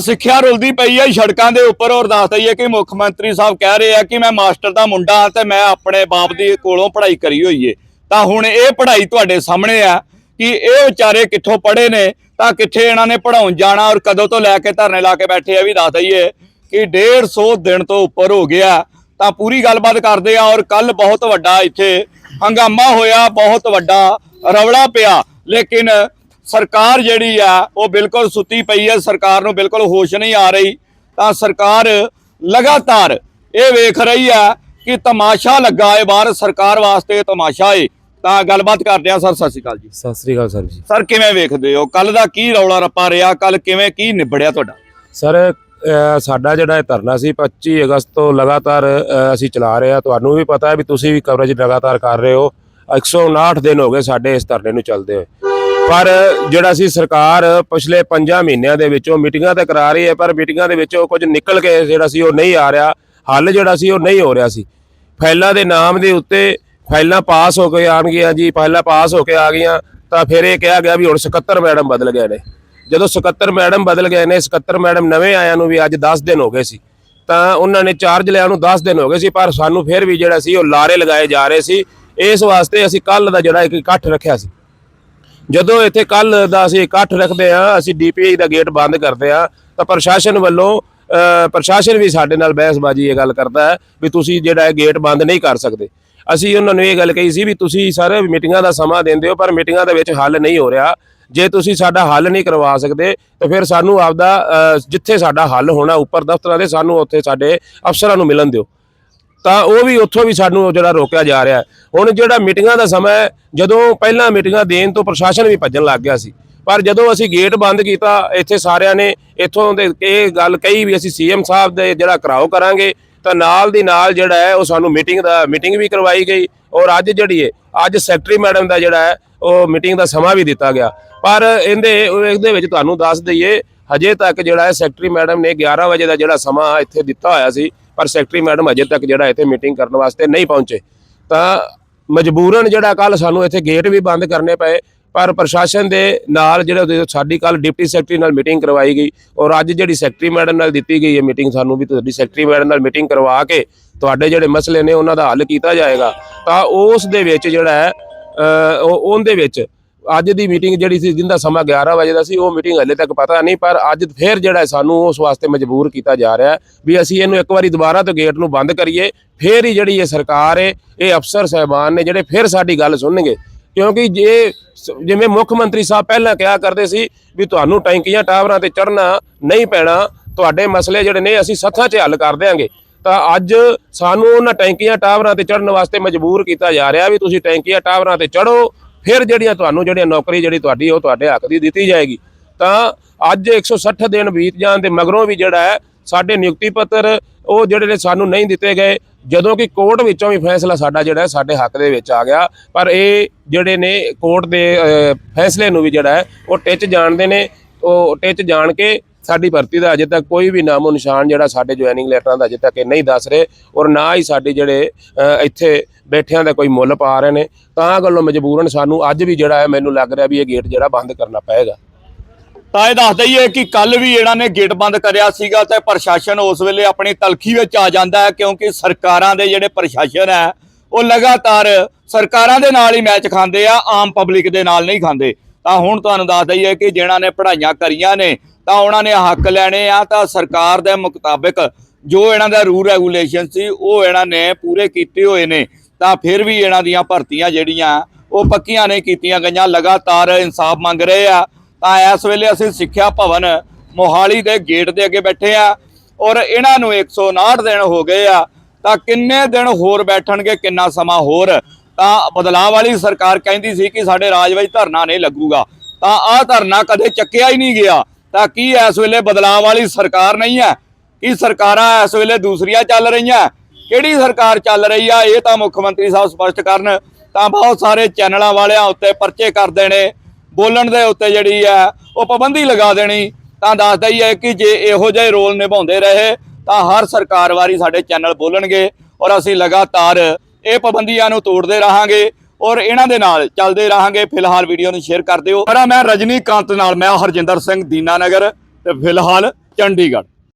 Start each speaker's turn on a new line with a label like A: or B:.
A: ਸਿੱਖਿਆ ਰੁਲਦੀ ਪਈ ਹੈ ਸੜਕਾਂ ਦੇ ਉੱਪਰ ਔਰ ਦੱਸ ਦਈਏ ਕਿ ਮੁੱਖ ਮੰਤਰੀ ਸਾਹਿਬ ਕਹਿ ਰਹੇ ਆ ਕਿ ਮੈਂ ਮਾਸਟਰ ਦਾ ਮੁੰਡਾ ਹਾਂ ਤੇ ਮੈਂ ਆਪਣੇ ਬਾਪ ਦੀ ਕੋਲੋਂ ਪੜ੍ਹਾਈ ਕਰੀ ਹੋਈ ਏ। ਤਾਂ ਹੁਣ ਇਹ ਪੜ੍ਹਾਈ ਤੁਹਾਡੇ ਸਾਹਮਣੇ ਆ ਕਿ ਇਹ ਵਿਚਾਰੇ ਕਿੱਥੋਂ ਪੜ੍ਹੇ ਨੇ, ਤਾਂ ਕਿੱਥੇ ਇਹਨਾਂ ਨੇ ਪੜਾਉਣ ਜਾਣਾ ਔਰ ਕਦੋਂ ਤੋਂ ਲੈ ਕੇ ਧਰਨੇ ਲਾ ਕੇ ਬੈਠੇ ਆ ਵੀ ਦੱਸ ਦਈਏ ਕਿ 150 ਦਿਨ ਤੋਂ ਉੱਪਰ ਹੋ ਗਿਆ। ਤਾਂ ਪੂਰੀ ਗੱਲਬਾਤ ਕਰਦੇ ਆ ਔਰ ਕੱਲ ਬਹੁਤ ਵੱਡਾ ਇੱਥੇ ਹੰਗਾਮਾ ਹੋਇਆ, ਬਹੁਤ ਵੱਡਾ ਰਵਲਾ ਪਿਆ। ਲੇਕਿਨ ਸਰਕਾਰ ਜਿਹੜੀ ਆ ਉਹ ਬਿਲਕੁਲ ਸੁੱਤੀ ਪਈ ਹੈ ਸਰਕਾਰ ਨੂੰ ਬਿਲਕੁਲ ਹੋਸ਼ ਨਹੀਂ ਆ ਰਹੀ। ਤਾਂ ਸਰਕਾਰ ਲਗਾਤਾਰ ਇਹ ਵੇਖ ਰਹੀ ਆ ਕਿ ਤਮਾਸ਼ਾ ਲੱਗਾ ਹੈ ਬਾਹਰ ਸਰਕਾਰ ਵਾਸਤੇ ਤਮਾਸ਼ਾ ਹੈ ਤਾਂ ਗੱਲਬਾਤ ਕਰਦੇ ਆ ਸਰ ਸਤਿ ਸ਼੍ਰੀ ਅਕਾਲ ਜੀ।
B: ਸਤਿ ਸ੍ਰੀ ਅਕਾਲ ਸਰ ਜੀ।
A: ਸਰ ਕਿਵੇਂ ਵੇਖਦੇ ਹੋ? ਕੱਲ ਦਾ ਕੀ ਰੌਲਾ ਰੱਪਾ ਰਿਹਾ? ਕੱਲ ਕਿਵੇਂ ਕੀ ਨਿਬੜਿਆ ਤੁਹਾਡਾ?
B: ਸਰ ਸਾਡਾ ਜਿਹੜਾ ਇਹ ਧਰਨਾ ਸੀ 25 ਅਗਸਤ ਤੋਂ ਲਗਾਤਾਰ ਅਸੀਂ ਚਲਾ ਰਹੇ ਹਾਂ। ਤੁਹਾਨੂੰ ਵੀ ਪਤਾ ਹੈ ਵੀ ਤੁਸੀਂ ਵੀ ਕਵਰੇਜ ਲਗਾਤਾਰ ਕਰ ਰਹੇ ਹੋ। 159 ਦਿਨ ਹੋ ਗਏ ਸਾਡੇ ਇਸ ਧਰਨੇ ਨੂੰ ਚੱਲਦੇ ਹੋਏ। ਪਰ ਜਿਹੜਾ ਸੀ ਸਰਕਾਰ ਪਿਛਲੇ 5 ਮਹੀਨਿਆਂ ਦੇ ਵਿੱਚੋਂ ਮੀਟਿੰਗਾਂ ਤਾਂ ਕਰਾ ਰਹੀ ਹੈ, ਪਰ ਮੀਟਿੰਗਾਂ ਦੇ ਵਿੱਚੋਂ ਕੁਝ ਨਿਕਲ ਕੇ ਜਿਹੜਾ ਸੀ ਉਹ ਨਹੀਂ ਆ ਰਿਹਾ। ਹੱਲ ਜਿਹੜਾ ਸੀ ਉਹ ਨਹੀਂ ਹੋ ਰਿਹਾ ਸੀ। ਫਾਈਲਾਂ ਦੇ ਨਾਮ ਦੇ ਉੱਤੇ ਫਾਈਲਾਂ ਪਾਸ ਹੋ ਕੇ ਆਣਗੀਆਂ ਜੀ, ਫਾਈਲਾਂ ਪਾਸ ਹੋ ਕੇ ਆ ਗਈਆਂ, ਤਾਂ ਫਿਰ ਇਹ ਕਿਹਾ ਗਿਆ ਵੀ ਹੁਣ 77 ਮੈਡਮ ਬਦਲ ਗਏ ਨੇ। ਜਦੋਂ 77 ਮੈਡਮ ਬਦਲ ਗਏ ਨੇ 77 ਮੈਡਮ ਨਵੇਂ ਆਇਆਂ ਨੂੰ ਵੀ ਅੱਜ 10 ਦਿਨ ਹੋ ਗਏ ਸੀ। ਤਾਂ ਉਹਨਾਂ ਨੇ ਚਾਰਜ ਲਿਆ ਨੂੰ 10 ਦਿਨ ਹੋ ਗਏ ਸੀ, ਪਰ ਸਾਨੂੰ ਫਿਰ ਵੀ ਜਿਹੜਾ ਸੀ ਉਹ ਲਾਰੇ ਲਗਾਏ ਜਾ ਰਹੇ ਸੀ। ਇਸ ਵਾਸਤੇ ਅਸੀਂ ਕੱਲ ਦਾ ਜਿਹੜਾ ਇੱਕ ਇਕੱਠ ਰੱਖਿਆ ਸੀ। ਜਦੋਂ ਇੱਥੇ ਕੱਲ ਦਾ ਅਸੀਂ ਇਕੱਠ ਰੱਖਦੇ ਆ ਅਸੀਂ ਡੀਪੀਆਈ ਦਾ ਗੇਟ ਬੰਦ ਕਰਦੇ ਆ ਤਾਂ ਪ੍ਰਸ਼ਾਸਨ ਵੱਲੋਂ ਪ੍ਰਸ਼ਾਸਨ ਵੀ ਸਾਡੇ ਨਾਲ ਬਹਿਸਬਾਜ਼ੀ ਇਹ ਗੱਲ ਕਰਦਾ ਹੈ ਵੀ ਤੁਸੀਂ ਜਿਹੜਾ ਇਹ ਗੇਟ ਬੰਦ ਨਹੀਂ ਕਰ ਸਕਦੇ। ਅਸੀਂ ਉਹਨਾਂ ਨੂੰ ਇਹ ਗੱਲ ਕਹੀ ਸੀ ਵੀ ਤੁਸੀਂ ਸਾਰੇ ਮੀਟਿੰਗਾਂ ਦਾ ਸਮਾਂ ਦਿੰਦੇ ਹੋ, ਪਰ ਮੀਟਿੰਗਾਂ ਦੇ ਵਿੱਚ ਹੱਲ ਨਹੀਂ ਹੋ ਰਿਹਾ। ਜੇ ਤੁਸੀਂ ਸਾਡਾ ਹੱਲ ਨਹੀਂ ਕਰਵਾ ਸਕਦੇ, ਤਾਂ ਫਿਰ ਸਾਨੂੰ ਆਪਦਾ ਜਿੱਥੇ ਸਾਡਾ ਹੱਲ ਹੋਣਾ, ਉੱਪਰ ਦਫ਼ਤਰਾਂ ਦੇ ਸਾਨੂੰ ਉੱਥੇ ਸਾਡੇ ਅਫਸਰਾਂ ਨੂੰ ਮਿਲਣ ਦਿਓ। ਤਾਂ ਉਹ ਵੀ ਉੱਥੋਂ ਵੀ ਸਾਨੂੰ ਜਿਹੜਾ ਰੋਕਿਆ ਜਾ ਰਿਹਾ ਹੁਣ ਜਿਹੜਾ ਮੀਟਿੰਗਾਂ ਦਾ ਸਮਾਂ ਹੈ, ਜਦੋਂ ਪਹਿਲਾਂ ਮੀਟਿੰਗਾਂ ਦੇਣ ਤੋਂ ਪ੍ਰਸ਼ਾਸਨ ਵੀ ਭੱਜਣ ਲੱਗ ਗਿਆ ਸੀ। ਪਰ ਜਦੋਂ ਅਸੀਂ ਗੇਟ ਬੰਦ ਕੀਤਾ, ਇੱਥੇ ਸਾਰਿਆਂ ਨੇ ਇੱਥੋਂ ਦੇ ਇਹ ਗੱਲ ਕਹੀ ਵੀ ਅਸੀਂ ਸੀਐਮ ਸਾਹਿਬ ਦੇ ਜਿਹੜਾ ਕਰਾਓ ਕਰਾਂਗੇ, ਤਾਂ ਨਾਲ ਦੀ ਨਾਲ ਜਿਹੜਾ ਹੈ, ਉਹ ਸਾਨੂੰ ਮੀਟਿੰਗ ਦਾ, ਮੀਟਿੰਗ ਵੀ ਕਰਵਾਈ ਗਈ। ਔਰ ਅੱਜ ਜਿਹੜੀ ਹੈ, ਅੱਜ ਸੈਕਟਰੀ ਮੈਡਮ ਦਾ ਜਿਹੜਾ ਹੈ, ਉਹ ਮੀਟਿੰਗ ਦਾ ਸਮਾਂ ਵੀ ਦਿੱਤਾ ਗਿਆ। ਪਰ ਇਹਦੇ ਇਹਦੇ ਵਿੱਚ ਤੁਹਾਨੂੰ ਦੱਸ ਦਈਏ, ਹਜੇ ਤੱਕ ਜਿਹੜਾ ਹੈ, ਸੈਕਟਰੀ ਮੈਡਮ ਨੇ 11 ਵਜੇ ਦਾ ਜਿਹੜਾ ਸਮਾਂ ਇੱਥੇ ਦਿੱਤਾ ਹੋਇਆ ਸੀ ਪਰ ਸੈਕਟਰੀ ਮੈਡਮ ਅਜੇ ਤੱਕ ਜਿਹੜਾ ਇੱਥੇ ਮੀਟਿੰਗ ਕਰਨ ਵਾਸਤੇ ਨਹੀਂ ਪਹੁੰਚੇ। ਤਾਂ ਮਜਬੂਰਨ ਜਿਹੜਾ ਕੱਲ ਸਾਨੂੰ ਇੱਥੇ ਗੇਟ ਵੀ ਬੰਦ ਕਰਨੇ ਪਏ, ਪਰ ਪ੍ਰਸ਼ਾਸਨ ਦੇ ਨਾਲ ਜਿਹੜਾ ਸਾਡੀ ਕੱਲ ਡਿਪਟੀ ਸੈਕਟਰੀ ਨਾਲ ਮੀਟਿੰਗ ਕਰਵਾਈ ਗਈ ਔਰ ਅੱਜ ਜਿਹੜੀ ਸੈਕਟਰੀ ਮੈਡਮ ਨਾਲ ਦਿੱਤੀ ਗਈ ਹੈ ਮੀਟਿੰਗ ਸਾਨੂੰ ਵੀ ਤੁਹਾਡੀ ਸੈਕਟਰੀ ਮੈਡਮ ਨਾਲ ਮੀਟਿੰਗ ਕਰਵਾ ਕੇ ਤੁਹਾਡੇ ਜਿਹੜੇ ਮਸਲੇ ਨੇ ਉਹਨਾਂ ਦਾ ਹੱਲ ਕੀਤਾ ਜਾਏਗਾ। ਤਾਂ ਉਸ ਦੇ ਵਿੱਚ ਜਿਹੜਾ ਹੈ ਉਹਦੇ ਵਿੱਚ ਅੱਜ ਦੀ ਮੀਟਿੰਗ ਜਿਹੜੀ ਸੀ, ਜਿੰਦਾ ਸਮਾਂ 11 ਵਜੇ ਦਾ ਸੀ, ਉਹ ਮੀਟਿੰਗ ਹਲੇ ਤੱਕ ਪਤਾ ਨਹੀਂ, ਪਰ ਅੱਜ ਫੇਰ ਜਿਹੜਾ ਸਾਨੂੰ ਉਸ ਵਾਸਤੇ ਮਜਬੂਰ ਕੀਤਾ ਜਾ ਰਿਹਾ ਵੀ ਅਸੀਂ ਇਹਨੂੰ ਇੱਕ ਵਾਰੀ ਦੁਬਾਰਾ ਤੋਂ ਗੇਟ ਨੂੰ ਬੰਦ ਕਰੀਏ, ਫੇਰ ਹੀ ਜਿਹੜੀ ਇਹ ਸਰਕਾਰ ਹੈ, ਇਹ ਅਫਸਰ ਸਹਿਬਾਨ ਨੇ ਜਿਹੜੇ ਫੇਰ ਸਾਡੀ ਗੱਲ ਸੁਣਨਗੇ। ਕਿਉਂਕਿ ਜੇ ਜਿਵੇਂ ਮੁੱਖ ਮੰਤਰੀ ਸਾਹਿਬ ਪਹਿਲਾਂ ਕਿਹਾ ਕਰਦੇ ਸੀ ਵੀ ਤੁਹਾਨੂੰ ਟੈਂਕੀਆਂ ਟਾਵਰਾਂ ਤੇ ਚੜਨਾ ਨਹੀਂ ਪੈਣਾ, ਤੁਹਾਡੇ ਮਸਲੇ ਜਿਹੜੇ ਨੇ ਅਸੀਂ ਸੱਥਾਂ 'ਚ ਹੱਲ ਕਰ ਦਿਆਂਗੇ। ਤਾਂ ਅੱਜ ਸਾਨੂੰ ਉਹਨਾਂ ਟੈਂਕੀਆਂ ਟਾਵਰਾਂ ਤੇ ਚੜਨ ਵਾਸਤੇ ਮਜਬੂਰ ਕੀਤਾ ਜਾ ਰਿਹਾ ਵੀ ਤੁਸੀਂ ਟੈਂਕੀਆਂ ਟਾਵਰਾਂ ਤੇ ਚੜੋ ਫਿਰ ਜਿਹੜੀਆਂ ਤੁਹਾਨੂੰ ਜਿਹੜੀਆਂ ਨੌਕਰੀ ਜਿਹੜੀ ਤੁਹਾਡੀ, ਉਹ ਤੁਹਾਡੇ ਹੱਕ ਦੀ ਦਿੱਤੀ ਜਾਏਗੀ। ਤਾਂ ਅੱਜ 160 ਦਿਨ ਬੀਤ ਜਾਣ ਦੇ ਮਗਰੋਂ ਵੀ ਜਿਹੜਾ ਹੈ, ਸਾਡੇ ਨਿਯੁਕਤੀ ਪੱਤਰ, ਉਹ ਜਿਹੜੇ ਨੇ ਸਾਨੂੰ ਨਹੀਂ ਦਿੱਤੇ ਗਏ। ਜਦੋਂ ਕਿ ਕੋਰਟ ਵਿੱਚੋਂ ਵੀ ਫੈਸਲਾ ਸਾਡਾ ਜਿਹੜਾ ਸਾਡੇ ਹੱਕ ਦੇ ਵਿੱਚ ਆ ਗਿਆ। ਪਰ ਇਹ ਜਿਹੜੇ ਨੇ ਕੋਰਟ ਦੇ ਫੈਸਲੇ ਨੂੰ ਵੀ ਜਿਹੜਾ ਹੈ, ਉਹ ਟਿੱਚ ਜਾਣਦੇ ਨੇ। ਉਹ ਟਿੱਚ ਜਾਣ ਕੇ ਸਾਡੀ ਭਰਤੀ ਦਾ ਅਜੇ ਤੱਕ ਕੋਈ ਵੀ ਨਾਮੋ ਨਿਸ਼ਾਨ ਜਿਹੜਾ ਸਾਡੇ ਜੁਆਇਨਿੰਗ ਲੈਟਰਾਂ ਦਾ ਅਜੇ ਤੱਕ ਇਹ ਨਹੀਂ ਦੱਸ ਰਹੇ ਔਰ ਨਾ ਹੀ ਸਾਡੇ ਜਿਹੜੇ ਇੱਥੇ ਬੈਠਿਆਂ ਦਾ ਕੋਈ ਮੁੱਲ ਪਾ ਰਹੇ ਨੇ। ਤਾਂ ਗੱਲੋਂ ਮਜਬੂਰਨ ਸਾਨੂੰ ਅੱਜ ਵੀ ਜਿਹੜਾ ਹੈ ਮੈਨੂੰ ਲੱਗ ਰਿਹਾ ਵੀ ਇਹ ਗੇਟ ਜਿਹੜਾ ਬੰਦ ਕਰਨਾ ਪਏਗਾ।
A: ਤਾਂ ਇਹ ਦੱਸ ਦਈਏ ਕਿ ਕੱਲ ਵੀ ਇਹਨਾਂ ਨੇ ਗੇਟ ਬੰਦ ਕਰਿਆ ਸੀਗਾ ਤੇ ਪ੍ਰਸ਼ਾਸਨ ਉਸ ਵੇਲੇ ਆਪਣੀ ਤਲਖੀ ਵਿੱਚ ਆ ਜਾਂਦਾ ਹੈ ਕਿਉਂਕਿ ਸਰਕਾਰਾਂ ਦੇ ਜਿਹੜੇ ਪ੍ਰਸ਼ਾਸਨ ਹੈ, ਉਹ ਲਗਾਤਾਰ ਸਰਕਾਰਾਂ ਦੇ ਨਾਲ ਹੀ ਮੈਚ ਖਾਂਦੇ ਆ, ਆਮ ਪਬਲਿਕ ਦੇ ਨਾਲ ਨਹੀਂ ਖਾਂਦੇ। ਤਾਂ ਹੁਣ ਤੁਹਾਨੂੰ ਦੱਸ ਦਈਏ ਕਿ ਜਿਹਨਾਂ ਨੇ ਪੜ੍ਹਾਈਆਂ ਕਰੀਆਂ ਨੇ, ਤਾਂ ਉਹਨਾਂ ਨੇ ਹੱਕ ਲੈਣੇ ਆ, ਤਾਂ ਸਰਕਾਰ ਦੇ ਮੁਤਾਬਿਕ ਜੋ ਇਹਨਾਂ ਦਾ ਰੂਲ ਰੈਗੂਲੇਸ਼ਨ ਸੀ, ਉਹ ਇਹਨਾਂ ਨੇ ਪੂਰੇ ਕੀਤੇ ਹੋਏ ਨੇ। ਤਾਂ ਫਿਰ ਵੀ ਇਹਨਾਂ ਦੀਆਂ ਭਰਤੀਆਂ ਜਿਹੜੀਆਂ, ਉਹ ਪੱਕੀਆਂ ਨਹੀਂ ਕੀਤੀਆਂ ਗਈਆਂ, ਲਗਾਤਾਰ ਇਨਸਾਫ ਮੰਗ ਰਹੇ ਆ। ਤਾਂ ਇਸ ਵੇਲੇ ਅਸੀਂ ਸਿੱਖਿਆ ਭਵਨ ਮੋਹਾਲੀ ਦੇ ਗੇਟ ਦੇ ਅੱਗੇ ਬੈਠੇ ਆ ਔਰ ਇਹਨਾਂ ਨੂੰ 159 ਦਿਨ ਹੋ ਗਏ ਆ, ਤਾਂ ਕਿੰਨੇ ਦਿਨ ਹੋਰ ਬੈਠਣਗੇ, ਕਿੰਨਾ ਸਮਾਂ ਹੋਰ? ਤਾਂ ਬਦਲਾਅ ਵਾਲੀ ਸਰਕਾਰ ਕਹਿੰਦੀ ਸੀ ਕਿ ਸਾਡੇ ਰਾਜ ਵਿੱਚ ਧਰਨਾ ਨਹੀਂ ਲੱਗੂਗਾ। ਤਾਂ ਆਹ ਧਰਨਾ ਕਦੇ ਚੱਕਿਆ ਹੀ ਨਹੀਂ ਗਿਆ। ਤਾਂ ਕੀ ਇਸ ਵੇਲੇ ਬਦਲਾਅ ਵਾਲੀ ਸਰਕਾਰ ਨਹੀਂ ਹੈ? ਕੀ ਸਰਕਾਰਾਂ ਇਸ ਵੇਲੇ ਦੂਸਰੀਆਂ ਚੱਲ ਰਹੀਆਂ? ਕਿਹੜੀ ਸਰਕਾਰ ਚੱਲ ਰਹੀ ਆ? ਇਹ ਤਾਂ ਮੁੱਖ ਮੰਤਰੀ ਸਾਹਿਬ ਸਪਸ਼ਟ ਕਰਨ। ਤਾਂ ਬਹੁਤ ਸਾਰੇ ਚੈਨਲਾਂ ਵਾਲਿਆਂ ਉੱਤੇ ਪਰਚੇ ਕਰ ਦੇਣੇ ਬੋਲਣ ਦੇ ਉੱਤੇ ਜਿਹੜੀ ਹੈ, ਉਹ ਪਾਬੰਦੀ ਲਗਾ ਦੇਣੀ। ਤਾਂ ਦੱਸਦਾ ਹੀ ਹੈ ਕਿ ਜੇ ਇਹੋ ਜਿਹੇ ਰੋਲ ਨਿਭਾਉਂਦੇ ਰਹੇ, ਤਾਂ ਹਰ ਸਰਕਾਰ ਵਾਰੀ ਸਾਡੇ ਚੈਨਲ ਬੋਲਣਗੇ। ਔਰ ਅਸੀਂ ਲਗਾਤਾਰ ਇਹ ਪਾਬੰਦੀਆਂ ਨੂੰ ਤੋੜਦੇ ਰਹਾਂਗੇ ਔਰ ਇਹਨਾਂ ਦੇ ਨਾਲ ਚੱਲਦੇ ਰਹਾਂਗੇ। ਫਿਲਹਾਲ ਵੀਡੀਓ ਨੂੰ ਸ਼ੇਅਰ ਕਰ ਦਿਓ। ਮੇਰਾ ਮੈਂ ਰਜਨੀਕਾਂਤ ਨਾਲ, ਮੈਂ ਹਰਜਿੰਦਰ ਸਿੰਘ ਦੀਨਾਨਗਰ ਤੇ ਫਿਲਹਾਲ ਚੰਡੀਗੜ੍ਹ।